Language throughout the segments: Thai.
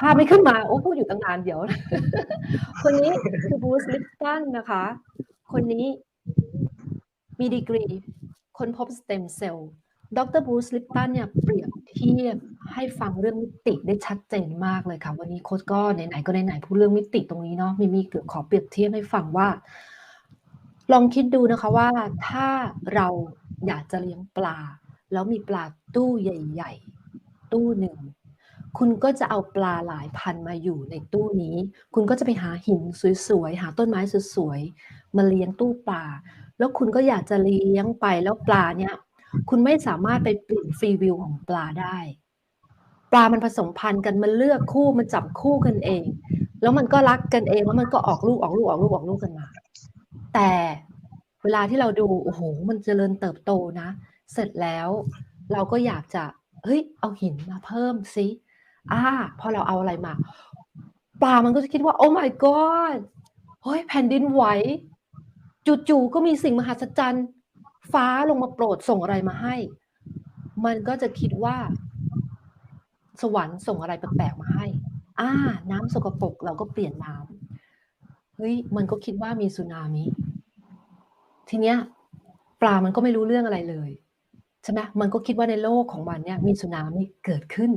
ภาพไม่ขึ้นมา โอ้พูดอยู่ตั้งนานเดี๋ยว คนนี้คือบูสลิปตันนะคะ คนนี้มีดีกรีค้นพบสเต็มเซลล์ดรบูสลิปตันเนี่ยเปรียบเทียบให้ฟังเรื่องมิติได้ชัดเจนมากเลยค่ะ วันนี้โค้ชก็ไหนๆก็ไหนๆพูดเรื่องมิติตรงนี้เนาะมีมีเกือบขอเปรียบเทียบให้ฟังว่า ลองคิดดูนะคะว่าถ้าเราอยากจะเลี้ยงปลา แล้วมีปลาตู้ใหญ่ ๆ ตู้หนึ่ง คุณก็จะเอาปลาหลายพันมาอยู่ในตู้นี้ คุณก็จะไปหาหินสวยๆ หาต้นไม้สวยๆ มาเลี้ยงตู้ปลา แล้วคุณก็อยากจะเลี้ยงไปแล้วปลาเนี่ย คุณไม่สามารถไปเปลี่ยนฟรีวิวของปลาได้ ปลามันผสมพันธุ์กัน มันเลือกคู่ มันจับคู่กันเอง แล้วมันก็รักกันเอง แล้วมันก็ออกลูกออกลูกออกลูกออกลูกกันมา แต่เวลาที่เราดู โอ้โห มันเจริญเติบโตนะ เสร็จแล้วเราก็อยากจะ เฮ้ย เอาหินมาเพิ่มสิ อ่าพอเราเอาอะไรมา ปลามันก็จะคิดว่า โอ้ my god เฮ้ยแผ่นดินไหวจู่ๆก็มีสิ่งมหัศจรรย์ ฟ้าลงมาโปรดส่งอะไรมาให้ มันก็จะคิดว่า สวรรค์ส่งอะไรแปลกๆมาให้ อ่า น้ำสกปรกเราก็เปลี่ยนน้ำเฮ้ยมันก็คิดว่ามีสึนามิทีเนี้ยปลามันก็ไม่รู้เรื่องอะไรเลย ใช่ไหมมันก็คิดว่าในโลกของมันเนี่ยมีสึนามิเกิดขึ้น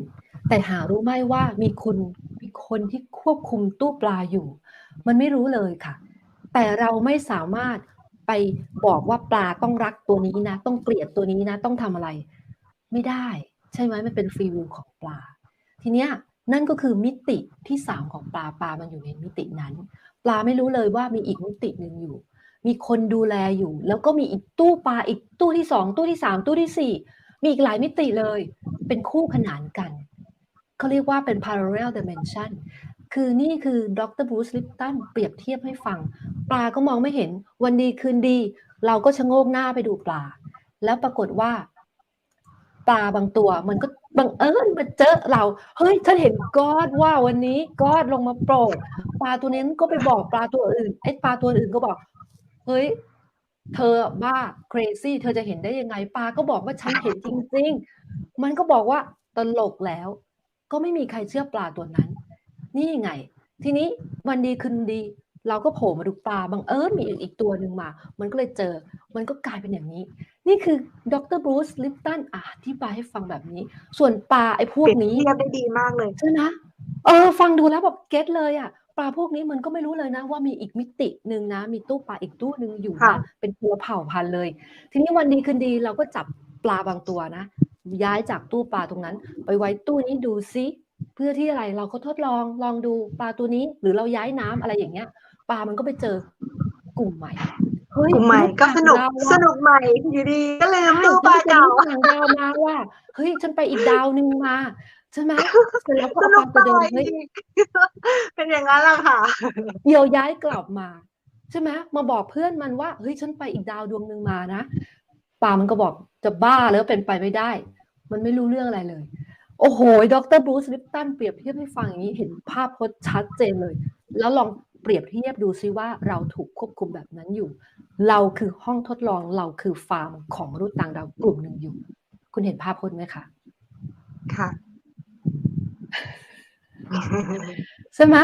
แต่หารู้ไหมว่ามีคนมีคนที่ควบคุมตู้ปลาอยู่ มันไม่รู้เลยค่ะ แต่เราไม่สามารถไปบอกว่าปลาต้องรักตัวนี้นะ ต้องเกลียดตัวนี้นะ ต้องทำอะไร ไม่ได้ ใช่ไหมมันเป็นฟรีวิวของปลา ทีเนี้ยนั่นก็คือมิติที่สามของปลาปลามันอยู่ในมิตินั้น ปลาไม่รู้เลยว่ามีอีกมิติหนึ่งอยู่ มีคนดูแลอยู่ แล้วก็มีอีกตู้ปลาอีกตู้ที่สองตู้ที่สามตู้ที่สี่มีอีกหลายมิติเลย เป็นคู่ขนานกันเขาเรียกว่าเป็น parallel dimension คือนี่คือดรบูสลิปตันเปรียบเทียบให้ฟัง ปลาก็มองไม่เห็น วันดีคืนดี เราก็ชะโงกหน้าไปดูปลา แล้วปรากฏว่า ปลาบางตัวมันก็บังเอิญมาเจอเรา เฮ้ยฉันเห็นกอดว่าวันนี้กอดลงมาโปรดปลาตัวนี้ก็ไปบอกปลาตัวอื่นไอ้ปลาตัวอื่นก็บอก เฮ้ยเธอบ้า crazy เธอจะเห็นได้ยังไงปลาก็บอกว่าฉันเห็นจริง ๆ มันก็บอกว่าตลกแล้ว ก็ไม่มีใครเชื่อปลาตัวนั้น นี่ไง ทีนี้วันดีคืนดี เราก็โผล่มาดูปลาบังเอิญมีอีกตัวหนึ่งมา มันก็เลยเจอ มันก็กลายเป็นอย่างนี้ นี่คือดรบรูซลิปตันอธิบายให้ฟังแบบนี้ ส่วนปลาไอ้พวกนี้เทียบได้ดีมากเลยใช่ไหมเออ ฟังดูแล้วแบบเก็ตเลยอะ ปลาพวกนี้มันก็ไม่รู้เลยนะว่ามีอีกมิติหนึ่งนะ มีตู้ปลาอีกตู้หนึ่งอยู่ค่ะนะเป็นตัวเผ่าพันธุ์เลย ทีนี้วันดีคืนดีเราก็จับปลาบางตัวนะ ย้ายจากตู้ปลาตรงนั้น ไปไว้ตู้นี้ดูซิเพื่อที่อะไรเราก็ทดลองลองดูปลาตัวนี้ หรือเราย้ายน้ำอะไรอย่างเงี้ยปลามันก็ไปเจอกลุ่มใหม่เฮ้ยกลุ่มใหม่ลูก็สนุกต่างดาวสอะนุกใหม่อยู่ดีก็ลืมใช่ตู้ปลามันเป็นเก่าลูกต่างดาวมาว่าเฮ้ยฉันไปอีกดาวหนึ่งมา ใช่ไหมเสร็จแล้วก็สเอานุปกลาตัวต่อเดิมเฮ้ยอีกเป็นอย่างนั้นแหละค่ะเยียวย้ายกลับมา ใช่ไหมมาบอกเพื่อนมันว่าเฮ้ยฉันไปอีกดาวดวงหนึ่งมานะปลามันก็บอกจะบ้าแล้วเป็นไปไม่ได้ มันไม่รู้เรื่องอะไรเลย โอ้โหดรบรูซลิปตันเปรียบเทียบให้ฟังอย่างนี้เห็นภาพพจน์ชัดเจนเลย แล้วลองเปรียบเทียบดูซิว่าเราถูกควบคุมแบบนั้นอยู่ เราคือห้องทดลองเราคือฟาร์มของมนุษย์ต่างดาวกลุ่มหนึ่งอยู่ คุณเห็นภาพพจน์ไหมคะ ค่ะ ใช่ไหม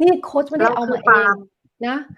นี่โค้ชไม่ได้เอามาเองนะ